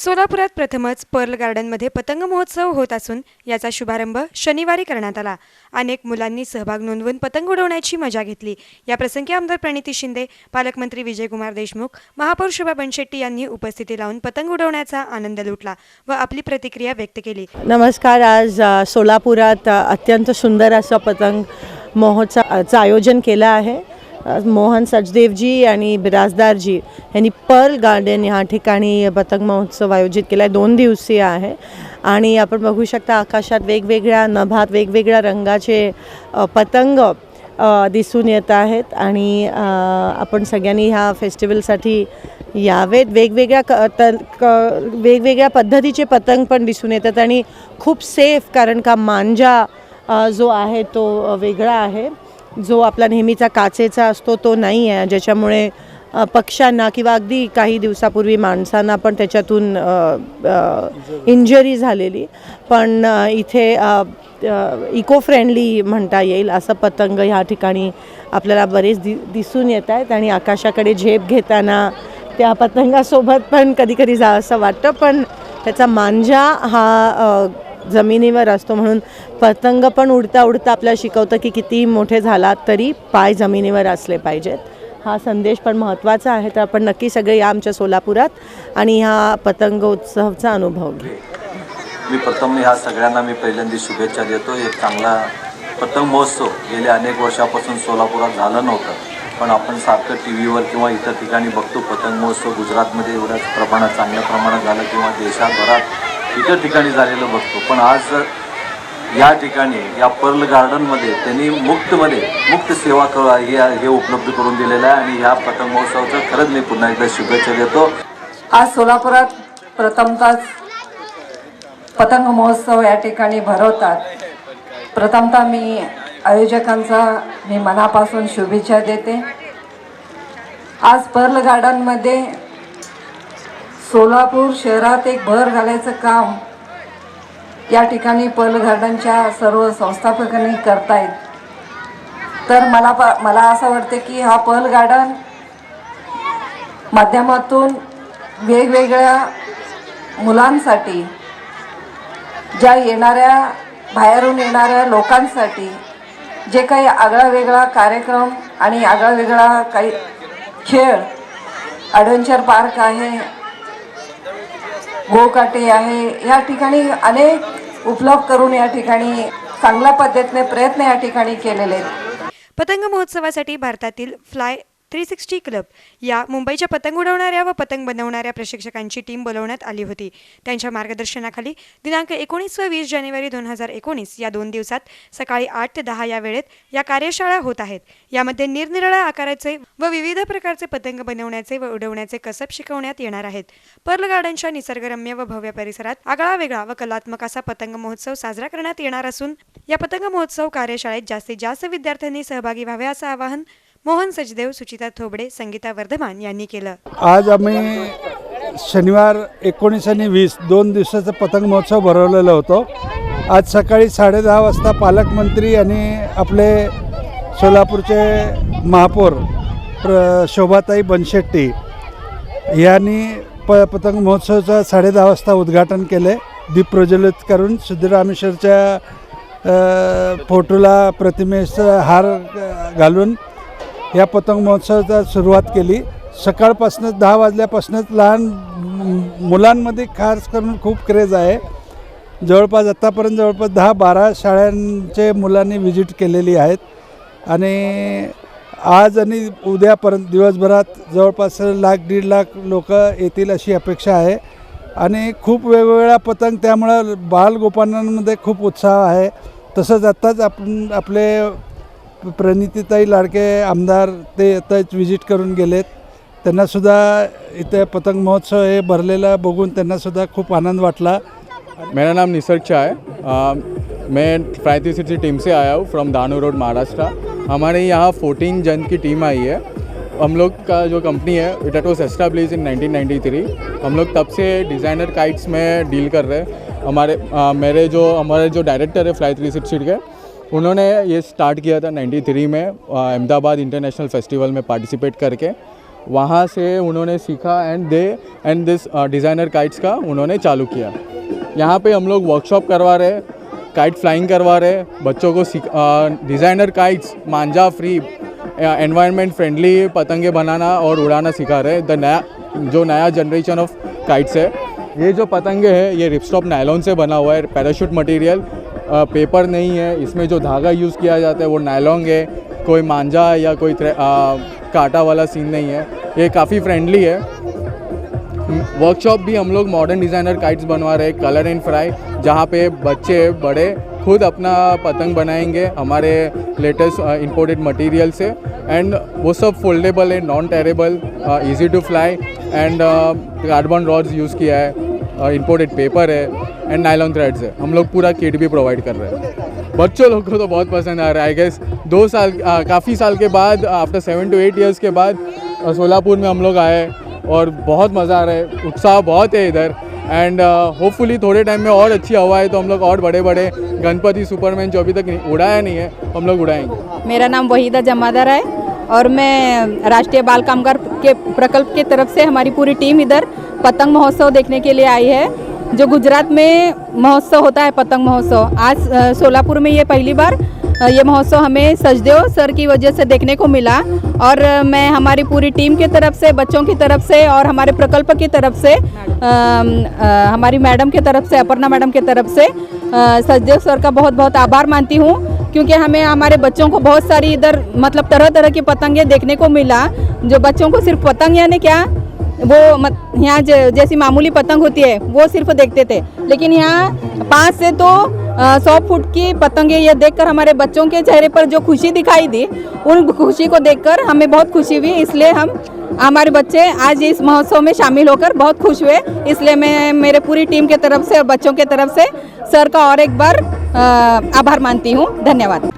सोलापुरात प्रथमच पर्ल गार्डनमध्ये पतंग महोत्सव होत असून याचा शुभारंभ शनिवारी करण्यात आला. अनेक मुलांनी सहभाग नोंदवून पतंग उडवण्याची मजा घेतली. या प्रसंगी आमदार प्रणिती शिंदे पालकमंत्री विजयकुमार देशमुख महापौर शोभा बनशेट्टी यांनी उपस्थिती लावून पतंग उडवण्याचा आनंद लुटला व आपली प्रतिक्रिया व्यक्त केली. नमस्कार आज सोलापुरात अत्यंत सुंदर असं पतंग महोत्सवाचं आयोजन केलं आहे. मोहन सचदेवजी आणि बिराजदारजी यांनी पर्ल गार्डन ह्या ठिकाणी पतंग महोत्सव आयोजित केला आहे. दोन दिवसीय आहे. आणि आपण बघू शकता आकाशात वेगवेगळ्या नभात वेगवेगळ्या रंगाचे पतंग दिसून येत आहेत. आणि आपण सगळ्यांनी ह्या फेस्टिवलसाठी यावेत. वेगवेगळ्या क त क वेगवेगळ्या पद्धतीचे पतंग पण दिसून येतात. आणि खूप सेफ कारण का मांजा जो आहे तो वेगळा आहे. जो आपला नेहमीचा काचेचा असतो तो नाही आहे. ज्याच्यामुळे पक्ष्यांना किंवा अगदी काही दिवसापूर्वी माणसांना पण त्याच्यातून इंजरी झालेली. पण इथे इको फ्रेंडली म्हणता येईल असं पतंग ह्या ठिकाणी आपल्याला बरेच दि दिसून येत आहेत आणि आकाशाकडे झेप घेताना त्या पतंगासोबत पण कधी कधी जा असं वाटतं. पण त्याचा मांजा हा जमिनीवर असतो म्हणून पतंग पण उडता उडता आपल्याला शिकवतं की किती मोठे झालात तरी पाय जमिनीवर असले पाहिजेत. हा संदेश पण महत्त्वाचा आहे तर आपण नक्की सगळे या आमच्या सोलापुरात आणि ह्या पतंगोत्सवचा अनुभव घेऊ. मी प्रथम ह्या सगळ्यांना मी पहिल्यांदा शुभेच्छा देतो. एक चांगला पतंग महोत्सव गेल्या अनेक वर्षापासून सोलापुरात झालं नव्हतं. पण आपण सारखं टी व्हीवर किंवा इतर ठिकाणी बघतो पतंग महोत्सव गुजरातमध्ये एवढ्याच प्रमाणात चांगल्या प्रमाणात झालं किंवा देशाभरात इतर ठिकाणी झालेलं बघतो. पण आज या ठिकाणी या पर्ल गार्डनमध्ये त्यांनी मुक्तमध्ये मुक्त सेवा क हे हे उपलब्ध करून दिलेलं आहे आणि या पतंग महोत्सवाचं खरंच मी पुन्हा एकदा शुभेच्छा देतो. आज सोलापुरात प्रथमतः पतंग महोत्सव या ठिकाणी भरवतात. प्रथमतः मी आयोजकांचा मी मनापासून शुभेच्छा देते. आज पर्ल गार्डनमध्ये सोलापूर शहरात एक भर घालायचं काम या ठिकाणी पर्ल गार्डनच्या सर्व संस्थापकांनी करतायत. तर मला प मला असं वाटतं की हा पर्ल गार्डन माध्यमातून वेगवेगळ्या मुलांसाठी ज्या येणाऱ्या बाहेरून येणाऱ्या लोकांसाठी जे काही आगळा वेगळा कार्यक्रम आणि आगळा वेगळा काही खेळ ॲडव्हेंचर पार्क आहे गोकाटे आहे या ठिकाणी अनेक उपलब्ध करून या ठिकाणी चांगल्या पद्धतीने प्रयत्न या ठिकाणी केलेले आहेत. पतंग महोत्सवासाठी भारतातील फ्लाय थ्री सिक्स्टी क्लब या मुंबईच्या पतंग उडवणाऱ्या व पतंग बनवणाऱ्या प्रशिक्षकांची टीम बोलवण्यात आली होती. त्यांच्या मार्गदर्शनाखाली दिनांक एकोणीस व वीस जानेवारी दोन हजार एकोणीस या दोन दिवसात सकाळी आठ ते दहा या वेळेत या कार्यशाळा होत आहेत. यामध्ये निरनिराळ्या आकाराचे व विविध प्रकारचे पतंग बनवण्याचे व उडवण्याचे कसब शिकवण्यात येणार आहेत. पर्ल गार्डनच्या निसर्गरम्य व भव्य परिसरात आगळा वेगळा व कलात्मक असा पतंग महोत्सव साजरा करण्यात येणार असून या पतंग महोत्सव कार्यशाळेत जास्तीत जास्त विद्यार्थ्यांनी सहभागी व्हावे असं आवाहन मोहन सचदेव सुचिता थोबडे संगीता वर्धमान यांनी केलं. आज आम्ही शनिवार एकोणीस आणि वीस दोन दिवसाचा पतंग महोत्सव भरवलेला होतो. आज सकाळी साडेदहा वाजता पालकमंत्री आणि आपले सोलापूरचे महापौर प्र शोभाताई बनशेट्टी यांनी प पतंग महोत्सवाचं साडेदहा वाजता उद्घाटन केले. दीप प्रज्वलित करून सिद्धरामेश्वरच्या फोटोला प्रतिमेचं हार घालून या पतंग महोत्सवाचा सुरुवात केली. सकाळपासूनच दहा वाजल्यापासूनच लहान मुलांमध्ये खास करून खूप क्रेज आहे. जवळपास आत्तापर्यंत जवळपास दहा बारा शाळांचे मुलांनी व्हिजिट केलेली आहेत. आणि आज आणि उद्यापर्यंत दिवसभरात जवळपास लाख दीड लाख लोक येतील अशी अपेक्षा आहे. आणि खूप वेगवेगळ्या पतंग त्यामुळं बालगोपांनांमध्ये खूप उत्साह आहे. तसंच आत्ताच आपण आपले प्रणितीताई लाडके आमदार ते आताच व्हिजिट करून गेलेत. पतंग महोत्सव हे भरलेलं बघून त्यांनासुद्धा खूप आनंद वाटला. मेरा नाम निसर्ग शाह है. मैं थ्री सिक्सटी टीम से आया हूँ फ्रॉम दानो रोड महाराष्ट्र. हमारे यहाँ 14 जन की टीम आई है. हम लोग का जो कंपनी है इट वॉज़ एस्टाब्लिश इन 1993 हम लोग तब से डिज़ाइनर काइट्स में डील कर रहे हैं. हमारे आ, मेरे जो हमारे जो डायरेक्टर है फ्लाई थ्री सिक्सटी के उन्होंने ये स्टार्ट किया था 93 में अहमदाबाद इंटरनेशनल फेस्टिवल में पार्टिसिपेट करके। वहाँ से उन्होंने सीखा and they and this designer kites का उन्होंने चालू किया। यहाँ पे हम लोग वर्कशॉप करवा रहे काइट फ्लाइंग करवा रहे, बच्चों को डिज़ाइनर काइट्स मांझा फ्री एनवायरनमेंट फ्रेंडली पतंगे बनाना और उड़ाना सिखा रहे द नया, जो नया जनरेशन ऑफ़ काइट्स है। ये जो पतंगे हैं, ये रिपस्टॉप नायलॉन से बना हुआ है पैराशूट मटेरियल पेपर नहीं है, इसमें जो धागा यूज़ किया जाता है वो नायलॉन्ग है, कोई मांझा या कोई कांटा वाला सीन नहीं है, ये काफ़ी फ्रेंडली है। वर्कशॉप भी हम लोग मॉडर्न डिज़ाइनर काइट्स बनवा रहे हैं कलर एंड फ्राई जहाँ पे बच्चे, बड़े खुद अपना पतंग बनाएँगे, हमारे लेटेस्ट इंपोर्टेड मटेरियल से एंड वो सब फोल्डेबल है non tearable easy to fly and carbon rods use KIA है इंपोर्टेड पेपर है। एंड नायलॉन थ्रेड्स है। हम लोग पूरा किट भी प्रोवाइड कर रहे हैं। बच्चों लोग को तो बहुत पसंद आ रहा है आई गेस दो साल काफ़ी साल के बाद after seven to eight years के बाद, सोलापुर में हम लोग आए और बहुत मज़ा आ रहा है। उत्साह बहुत है इधर। एंड होपफुली थोड़े टाइम में और अच्छी हवा है तो हम लोग और बड़े बड़े गणपति, सुपरमैन जो अभी तक उड़ाया नहीं है, हम लोग उड़ाएँगे। मेरा नाम वहीदा जमादार है और मैं राष्ट्रीय बाल कामगार के प्रकल्प की तरफ़ से हमारी पूरी टीम इधर पतंग महोत्सव देखने के लिए आई है। जो गुजरात में महोत्सव होता है पतंग महोत्सव। आज सोलापुर में ये पहली बार ये महोत्सव हमें सचदेव सर की वजह से देखने को मिला और मैं हमारी पूरी टीम की तरफ़ से बच्चों की तरफ़ से और हमारे प्रकल्प की तरफ़ से अम, अ, हमारी मैडम की तरफ़ से अपर्णा मैडम की तरफ़ से सचदेव सर का बहुत बहुत आभार मानती हूँ क्योंकि हमें हमारे बच्चों को बहुत सारी इधर मतलब तरह तरह की पतंगें देखने को मिला जो बच्चों को सिर्फ़ पतंग यानी क्या वो मत, यहाँ जैसी मामूली पतंग होती है, वो सिर्फ़ देखते थे। लेकिन यहाँ पाँच से तो सौ फुट की पतंगे ये देखकर हमारे बच्चों के चेहरे पर जो खुशी दिखाई दी, उन खुशी को देखकर हमें बहुत खुशी हुई। इसलिए हम, हमारे बच्चे आज इस महोत्सव में शामिल होकर बहुत खुश हुए। इसलिए मैं, मेरे पूरी टीम के तरफ़ से और बच्चों के तरफ़ से सर का और एक बार आभार मानती हूँ। धन्यवाद।